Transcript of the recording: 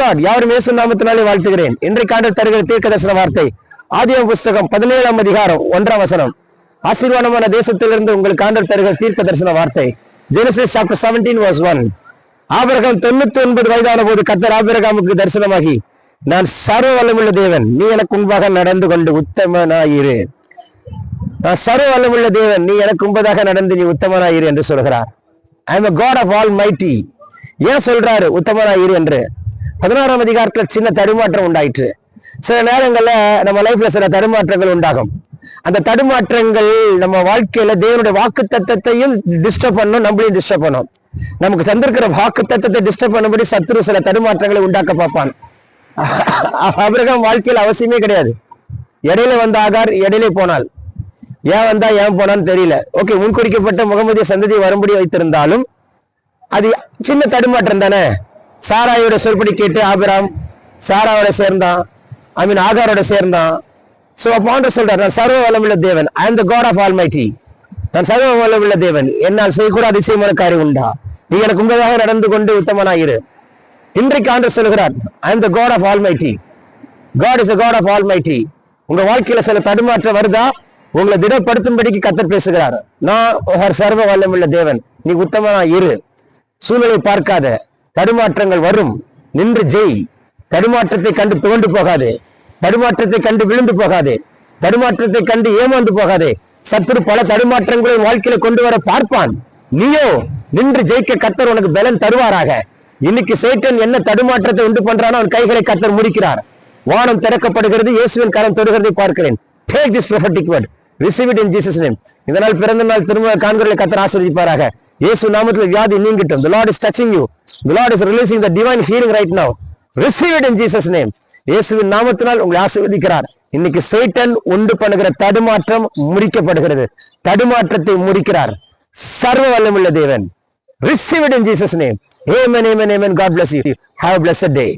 Lord யாரும் இயேசு நாமத்தினாலே வாழ்த்துகிறேன். இன்றைக்காண்டு தருகிற தீர்க்க தரிசன வார்த்தை ஆதிய புஸ்தகம் பதினேழாம் அதிகாரம் ஒன்றாம் வசனம். ஆசீர்வாதமான தேசத்திலிருந்து உங்களுக்கு ஆண்டர் தருகிற தீர்க்க தரிசன வார்த்தை Genesis chapter seventeen verse one Abraham தொண்ணூத்தி ஒன்பது வயதான போது கத்தர் ஆபிரகாமுக்கு தரிசனமாகி நான் சர்வ வல்லமுள்ள தேவன் நீ எனக்கு முன்பாக நடந்து கொண்டு உத்தமனாயிரு. நான் சர்வ வல்லமுள்ள தேவன் நீ எனக்கு முன்பதாக நடந்து நீ உத்தமனாயிரு என்று சொல்கிறார். I am God of almighty ஏன் சொல்றாரு உத்தமனாயிரு என்று? பதினாறாம் அதிகாரத்தில் சின்ன தடுமாற்றம் உண்டாயிற்று. சில நேரங்கள்ல நம்ம லைஃப்ல சில தடுமாற்றங்கள் உண்டாகும். அந்த தடுமாற்றங்கள் நம்ம வாழ்க்கையில தேவனுடைய வாக்கு தத்தத்தையும் டிஸ்டர்ப் பண்ணும் நம்மளையும் டிஸ்டர்ப் பண்ணும். நமக்கு தந்திருக்கிற வாக்கு தத்தத்தை டிஸ்டர்ப் பண்ணும்படி சத்ரு சில தடுமாற்றங்களை உண்டாக்க பார்ப்பான். அபிரகாம் வாழ்க்கையில் அவசியமே கிடையாது. இடையில வந்த ஆகார் இடையில போனால் ஏன் வந்தா ஏன் போனான்னு தெரியல. ஓகே முன்குறிக்கப்பட்ட முகமதிய சந்ததி வரும்படி வைத்திருந்தாலும் அது சின்ன தடுமாற்றம் தானே? சாராயோட சொற்படி கேட்டு ஆபிராம் சாராவோட சேர்ந்தான். ஐ மீன் ஆகாரோட சேர்ந்தான். ஸோ அப்போ ஆண்டவர் சொல்றார் நான் சர்வ வல்லமுள்ள தேவன். I am the God of almighty நான் சர்வ வல்லமுள்ள தேவன். என்னால் செய்யக்கூட அதிசயமான காரியம் உண்டா? நீ எனக்கு உங்களாக நடந்து கொண்டு உத்தமனாயிரு. இன்றைக்கு ஆண்டு சொல்கிறார் I am the God of almighty God is a God of almighty உங்க வாழ்க்கையில சில தடுமாற்றம் வருதா? உங்களை திடப்படுத்தும்படிக்கு கத்தர் பேசுகிறார். நான் சர்வ வல்லமுள்ள தேவன். நீ உத்தமனா இரு சூழ்நிலை பார்க்காத. தடுமாற்றங்கள் வரும். நின்று ஜெய். தடுமாற்றத்தை கண்டு துவண்டு போகாது. தடுமாற்றத்தை கண்டு விழுந்து போகாது. தடுமாற்றத்தை கண்டு ஏமாந்து போகாது. சத்துரு பல தடுமாற்றங்களை வாழ்க்கையில கொண்டு வர பார்ப்பான். நீயோ நின்று ஜெயிக்க கத்தர் உனக்கு பலன் தருவாராக. இன்னைக்கு சேட்டன் என்ன தடுமாற்றத்தை உண்டு பண்றானோ அவன் கைகளை கத்தர் முடிக்கிறார் வானம் திறக்கப்படுகிறது இயேசுவின் கரம் தொடுகிறதை பார்க்கிறேன். Take this prophetic word receive it in Jesus name இதனால் பிறந்த நாள் திரும்ப காண்கிறதை கத்தர் ஆசிரியப்பாராக இயேசு நாமத்தில் வியாதி நீங்கட்டும் the lord is touching you the lord is releasing the divine healing right now receive it in jesus name இயேசுவின் நாமத்தினால் உங்களை ஆசீர்வதிக்கிறார் இன்னைக்கு சேட்டன் உண்டு பண்ணுகிற தடுமாற்றம் முறிக்கப்படுகிறது தடுமாற்றத்தை முறிக்கிறார் சர்வ வல்லமுள்ள தேவன் receive it in jesus name amen amen amen god bless you have a blessed day